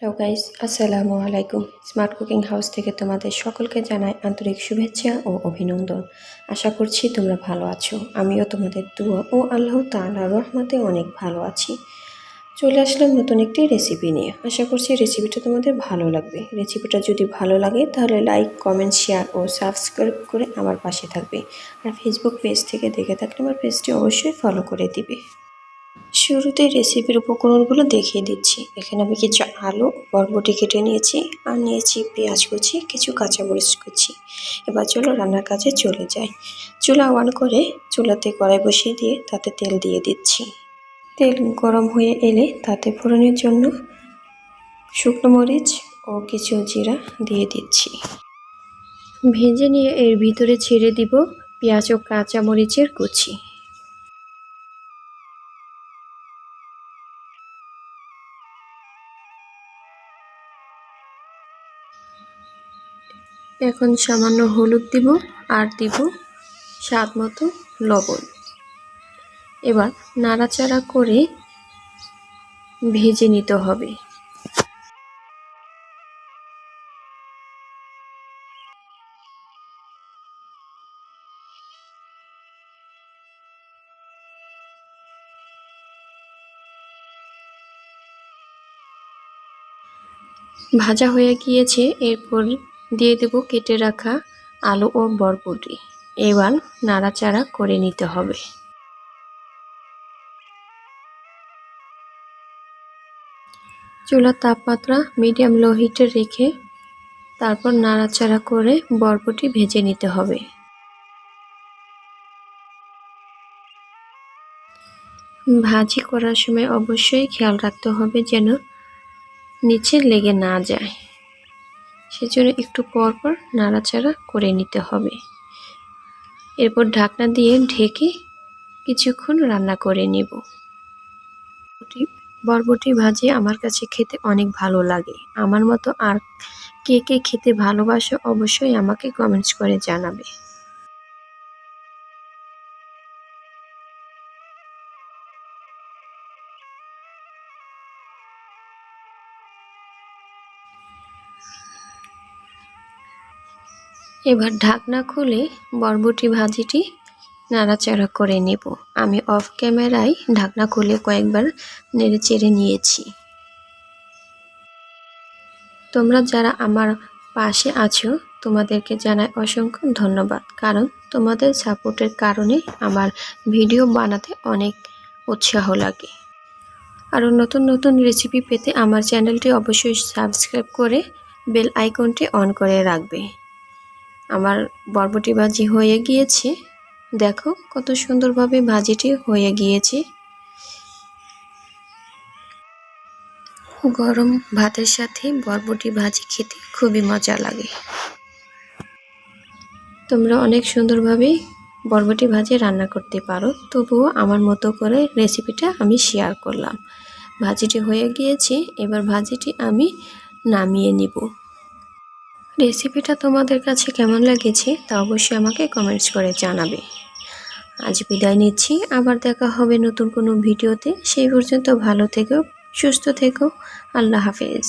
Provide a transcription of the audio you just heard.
Hello guys আসসালামু আলাইকুম smart cooking house থেকে তোমাদের সকলকে জানাই আন্তরিক শুভেচ্ছা ও অভিনন্দন। আশা করছি তোমরা ভালো আছো। আমিও তোমাদের দুয়া ও আল্লাহ তাআলার রহমতে অনেক ভালো আছি। চলে আসলাম নতুন একটি রেসিপি নিয়ে। আশা করছি রেসিপিটা তোমাদের ভালো লাগবে। রেসিপিটা যদি ভালো লাগে, তাহলে লাইক কমেন্ট শেয়ার ও সাবস্ক্রাইব করে আমার পাশে থাকবে। আর ফেসবুক পেজ থেকে দেখে থাকলে আমার পেজটি অবশ্যই ফলো করে দিবে। শুরুতে রেসিপির উপকরণগুলো দেখিয়ে দিচ্ছি। এখানে আমি কিছু আলু, বরবটি কেটে নিয়েছি আর নিয়েছি পেঁয়াজ কুচি, কিছু কাঁচামরিচ কুচি। এবার চলো রান্নার কাজে চলে যাই। চুলা অন করে চুলাতে কড়াই বসিয়ে দিয়ে তাতে তেল দিয়ে দিচ্ছি। তেল গরম হয়ে এলে তাতে ফোড়নের জন্য শুকনো মরিচ ও কিছু জিরা দিয়ে দিচ্ছি। ভেজে নিয়ে এর ভিতরে ছেড়ে দিব পেঁয়াজ ও কাঁচামরিচের কুচি। এখন সামান্য হলুদ দিব আর দিব স্বাদ মতো লবণ। এবার নাড়াচাড়া করে ভেজে নিতে হবে। ভাজা হয়ে গিয়েছে, এরপর দিয়ে দেব কেটে রাখা আলু ও বরবটি। এবার নাড়াচাড়া করে নিতে হবে। চুলার তাপমাত্রা মিডিয়াম লো হিটে রেখে তারপর নাড়াচাড়া করে বরবটি ভেজে নিতে হবে। ভাজি করার সময় অবশ্যই খেয়াল রাখতে হবে যেন নিচে লেগে না যায়। সেজন্য একটু পর পর নাড়াচাড়া করে নিতে হবে। এরপর ঢাকনা দিয়ে ঢেকে কিছুক্ষণ রান্না করে নেব। বরবটি ভাজি আমার কাছে খেতে অনেক ভালো লাগে। আমার মতো আর কে কে খেতে ভালোবাসো অবশ্যই আমাকে কমেন্টস করে জানাবে। এবার ঢাকনা খুলে বরবটি ভাজিটি নাড়াচাড়া করে নেব। আমি অফ ক্যামেরায় ঢাকনা খুলে কয়েকবার নেড়ে চেড়ে নিয়েছি। তোমরা যারা আমার পাশে আছো, তোমাদেরকে জানাই অসংখ্য ধন্যবাদ। কারণ তোমাদের সাপোর্টের কারণে আমার ভিডিও বানাতে অনেক উৎসাহ লাগে। আরও নতুন নতুন রেসিপি পেতে আমার চ্যানেলটি অবশ্যই সাবস্ক্রাইব করে বেল আইকনটি অন করে রাখবে। আমার বরবটি ভাজি হয়ে গিয়েছে। দেখো কত সুন্দরভাবে ভাজিটি হয়ে গিয়েছে। গরম ভাতের সাথে বরবটি ভাজি খেতে খুবই মজা লাগে। তোমরা অনেক সুন্দরভাবে বরবটি ভাজি রান্না করতে পারো। তবুও আমার মতো করে রেসিপিটা আমি শেয়ার করলাম। ভাজিটি হয়ে গিয়েছে, এবার ভাজিটি আমি নামিয়ে নিব। রেসিপিটা তোমাদের কাছে কেমন লেগেছে তা অবশ্যই আমাকে কমেন্টস করে জানাবে। আজ বিদায় নিচ্ছি, আবার দেখা হবে নতুন কোনো ভিডিওতে। সেই পর্যন্ত ভালো থেকো, সুস্থ থেকো। আল্লাহ হাফেজ।